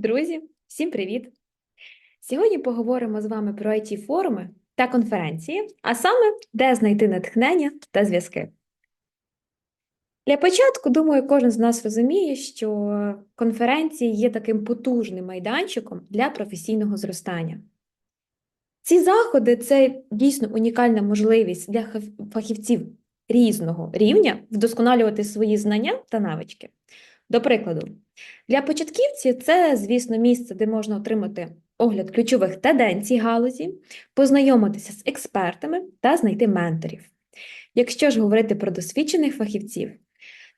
Друзі, всім привіт! Сьогодні поговоримо з вами про it форуми та конференції, а саме, де знайти натхнення та зв'язки. Для початку, думаю, кожен з нас розуміє, що конференції є таким потужним майданчиком для професійного зростання. Ці заходи це дійсно унікальна можливість для фахівців різного рівня вдосконалювати свої знання та навички. До прикладу, для початківців це, звісно, місце, де можна отримати огляд ключових тенденцій галузі, познайомитися з експертами та знайти менторів. Якщо ж говорити про досвідчених фахівців,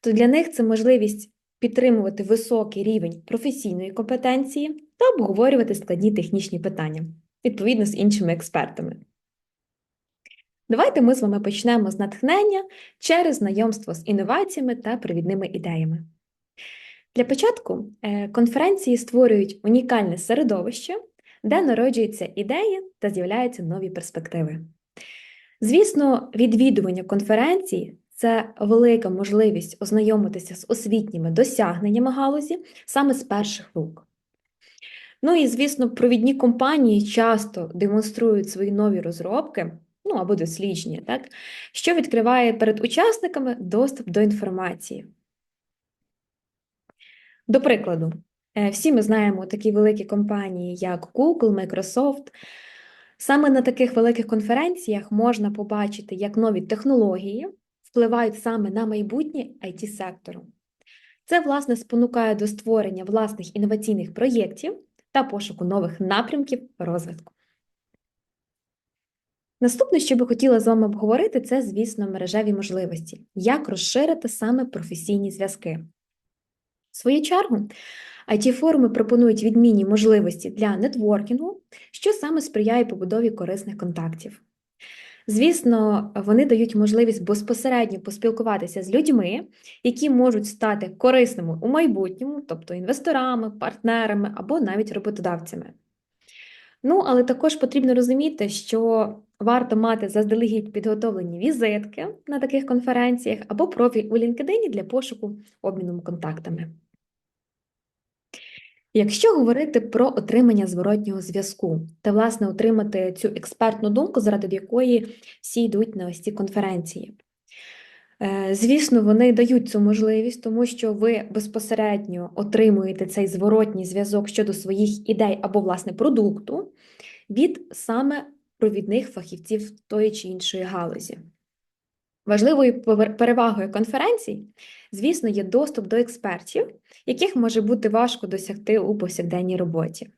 то для них це можливість підтримувати високий рівень професійної компетенції та обговорювати складні технічні питання, відповідно з іншими експертами. Давайте ми з вами почнемо з натхнення через знайомство з інноваціями та провідними ідеями. Для початку е, конференції створюють унікальне середовище, де народжуються ідеї та з'являються нові перспективи. Звісно, відвідування конференції це велика можливість ознайомитися з освітніми досягненнями галузі саме з перших рук. Ну і, звісно, провідні компанії часто демонструють свої нові розробки, ну або дослідження, так, що відкриває перед учасниками доступ до інформації. До прикладу, е, всі ми знаємо такі великі компанії, як Google, Microsoft. Саме на таких великих конференціях можна побачити, як нові технології впливають саме на майбутнє it сектору Це, власне, спонукає до створення власних інноваційних проєктів та пошуку нових напрямків розвитку. Наступне, що би хотіла з вами обговорити, це, звісно, мережеві можливості, як розширити саме професійні зв'язки. Свою чергу, it форуми пропонують відмінні можливості для нетворкінгу, що саме сприяє побудові корисних контактів. Звісно, вони дають можливість безпосередньо поспілкуватися з людьми, які можуть стати корисними у майбутньому, тобто інвесторами, партнерами або навіть роботодавцями. Ну, але також потрібно розуміти, що варто мати заздалегідь підготовлені візитки на таких конференціях або профіль у LinkedIn для пошуку обміну контактами. Якщо говорити про отримання зворотнього зв'язку та, власне, отримати цю експертну думку, заради якої всі йдуть на ось ці конференції. Е, звісно, вони дають цю можливість, тому що ви безпосередньо отримуєте цей зворотній зв'язок щодо своїх ідей або, власне, продукту від саме провідних фахівців тої чи іншої галузі. Важливою перевагою конференцій, звісно, є доступ до експертів, яких може бути важко досягти у повсякденній роботі.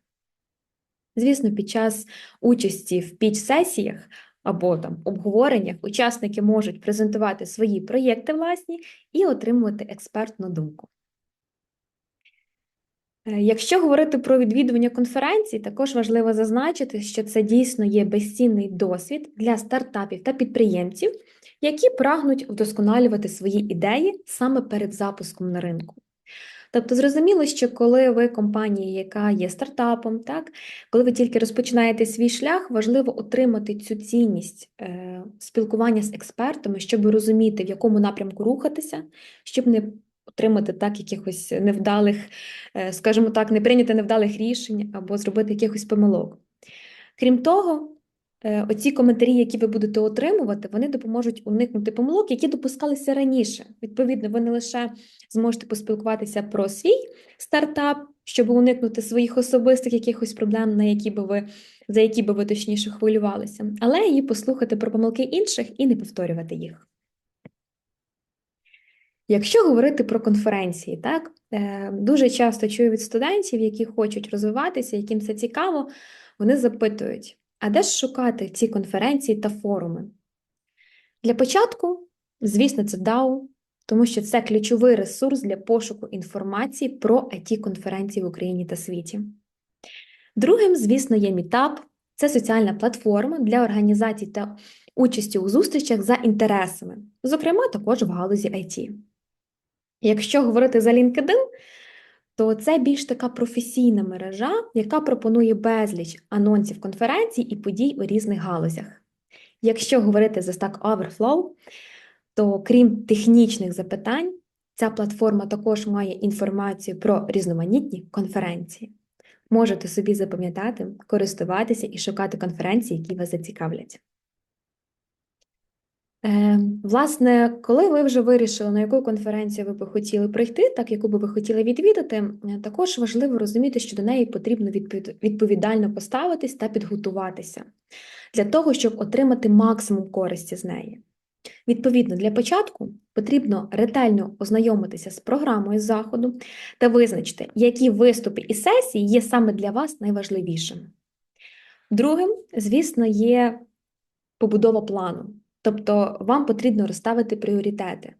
Звісно, під час участі в піч-сесіях або там обговореннях учасники можуть презентувати свої проєкти власні і отримувати експертну думку. Е, якщо говорити про відвідування конференцій, також важливо зазначити, що це дійсно є безцінний досвід для стартапів та підприємців, які прагнуть вдосконалювати свої ідеї саме перед запуском на ринку. Тобто, зрозуміло, що коли ви компанія, яка є стартапом, так, коли ви тільки розпочинаєте свій шлях, важливо отримати цю цінність е, спілкування з експертами, щоб розуміти, в якому напрямку рухатися, щоб не отримати так якихось невдалих, е, скажімо так, не прийняти невдалих рішень або зробити якихось помилок. Крім того, Е, оці коментарі, які ви будете отримувати, вони допоможуть уникнути помилок, які допускалися раніше. Відповідно, ви не лише зможете поспілкуватися про свій стартап, щоб уникнути своїх особистих якихось проблем, на які би ви за які би ви точніше хвилювалися, але і послухати про помилки інших і не повторювати їх. Якщо говорити про конференції, так е, дуже часто чую від студентів, які хочуть розвиватися, яким це цікаво, вони запитують. А де ж шукати ці конференції та форуми? Для початку, звісно, це DAO, тому що це ключовий ресурс для пошуку інформації про it конференції в Україні та світі. Другим, звісно, є Meetup. Це соціальна платформа для організацій та участі у зустрічах за інтересами, зокрема, також в галузі IT. Якщо говорити за LinkedIn, то це більш така професійна мережа, яка пропонує безліч анонсів конференцій і подій у різних галузях. Якщо говорити за Stack Overflow, то крім технічних запитань, ця платформа також має інформацію про різноманітні конференції. Можете собі запам'ятати, користуватися і шукати конференції, які вас зацікавлять. Е, Власне, коли ви вже вирішили, на яку конференцію ви би хотіли прийти, так яку би ви хотіли відвідати, е, також важливо розуміти, що до неї потрібно відповідально поставитись та підготуватися для того, щоб отримати максимум користі з неї. Відповідно, для початку потрібно ретельно ознайомитися з програмою заходу та визначити, які виступи і сесії є саме для вас найважливішими. Другим, звісно, є побудова плану. Тобто вам потрібно розставити пріоритети.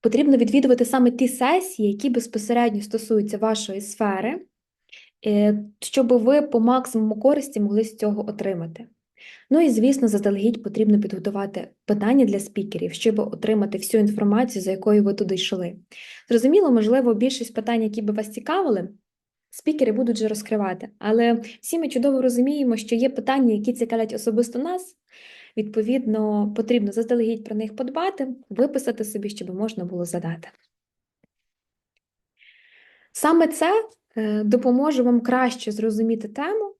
Потрібно відвідувати саме ті сесії, які безпосередньо стосуються вашої сфери, е, щоб ви по максимуму користі могли з цього отримати. Ну і, звісно, заздалегідь потрібно підготувати питання для спікерів, щоб отримати всю інформацію, за якою ви туди йшли. Зрозуміло, можливо, більшість питань, які би вас цікавили, спікери будуть вже розкривати. Але всі ми чудово розуміємо, що є питання, які цікавлять особисто нас. Відповідно, потрібно заздалегідь про них подбати, виписати собі, щоб можна було задати. Саме це е, допоможе вам краще зрозуміти тему,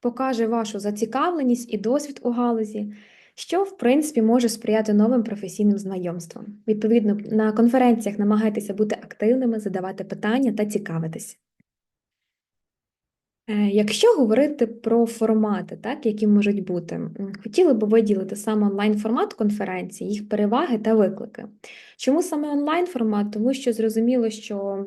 покаже вашу зацікавленість і досвід у галузі, що, в принципі, може сприяти новим професійним знайомствам. Відповідно, на конференціях намагайтеся бути активними, задавати питання та цікавитись. Е, Якщо говорити про формати, так, які можуть бути, хотіли б виділити саме онлайн-формат конференції, їх переваги та виклики. Чому саме онлайн-формат? Тому що зрозуміло, що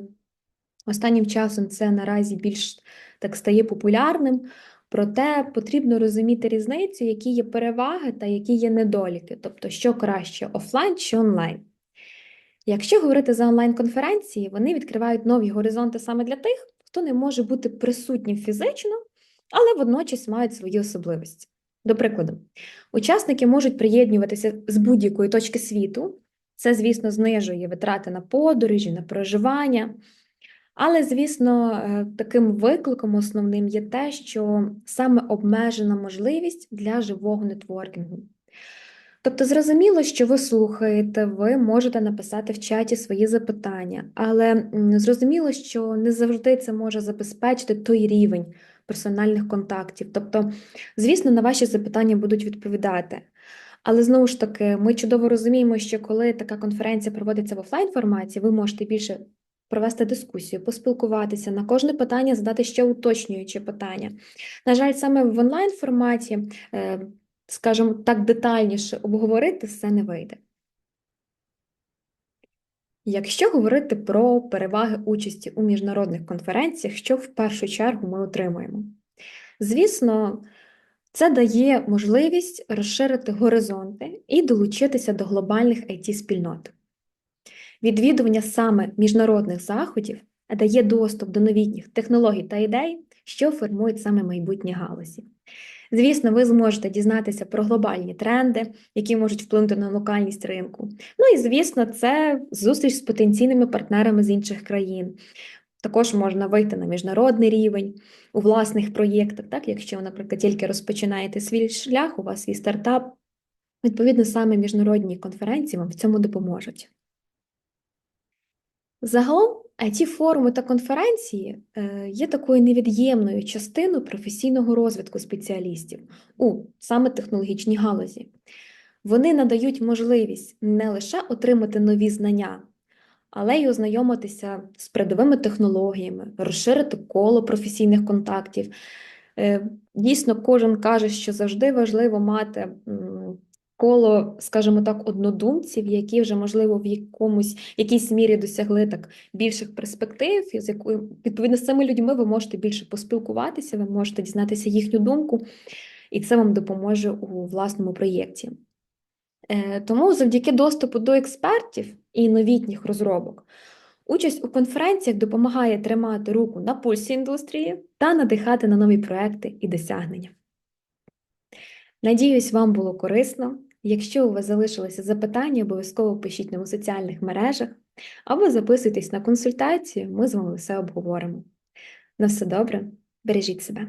останнім часом це наразі більш так стає популярним, проте потрібно розуміти різницю, які є переваги та які є недоліки, тобто що краще офлайн чи онлайн. Якщо говорити за онлайн-конференції, вони відкривають нові горизонти саме для тих, хто не може бути присутнім фізично, але водночас мають свої особливості. До прикладу, учасники можуть приєднуватися з будь-якої точки світу. Це, звісно, знижує витрати на подорожі, на проживання. Але, звісно, е, таким викликом основним є те, що саме обмежена можливість для живого нетворкінгу. Тобто, зрозуміло, що ви слухаєте, ви можете написати в чаті свої запитання, але зрозуміло, що не завжди це може забезпечити той рівень персональних контактів. Тобто, звісно, на ваші запитання будуть відповідати. Але знову ж таки, ми чудово розуміємо, що коли така конференція проводиться в офлайн форматі, ви можете більше провести дискусію, поспілкуватися, на кожне питання задати ще уточнюючі питання. На жаль, саме в онлайн форматі. Скажімо так, детальніше обговорити все не вийде. Якщо говорити про переваги участі у міжнародних конференціях, що в першу чергу ми отримуємо? Звісно, це дає можливість розширити горизонти і долучитися до глобальних IT-спільнот. Відвідування саме міжнародних заходів дає доступ до новітніх технологій та ідей, що формують саме майбутні галузі. Звісно, ви зможете дізнатися про глобальні тренди, які можуть вплинути на локальність ринку. Ну і звісно, це зустріч з потенційними партнерами з інших країн. Також можна вийти на міжнародний рівень у власних проєктах, так, якщо, наприклад, тільки розпочинаєте свій шлях, у вас свій стартап, відповідно, саме міжнародні конференції вам в цьому допоможуть. Загалом, it форуми та конференції е, є такою невід'ємною частиною професійного розвитку спеціалістів у саме технологічній галузі. Вони надають можливість не лише отримати нові знання, але й ознайомитися з передовими технологіями, розширити коло професійних контактів. Е, Дійсно, кожен каже, що завжди важливо мати коло, скажімо так, однодумців, які вже, можливо, в якомусь якійсь мірі досягли так більших перспектив, з якою відповідно з цими людьми ви можете більше поспілкуватися, ви можете дізнатися їхню думку, і це вам допоможе у власному проєкті. Е, Тому завдяки доступу до експертів і новітніх розробок, участь у конференціях допомагає тримати руку на пульсі індустрії та надихати на нові проекти і досягнення. Надіюсь, вам було корисно. Якщо у вас залишилися запитання, обов'язково пишіть нам у соціальних мережах або записуйтесь на консультацію, ми з вами все обговоримо. На все добре, бережіть себе.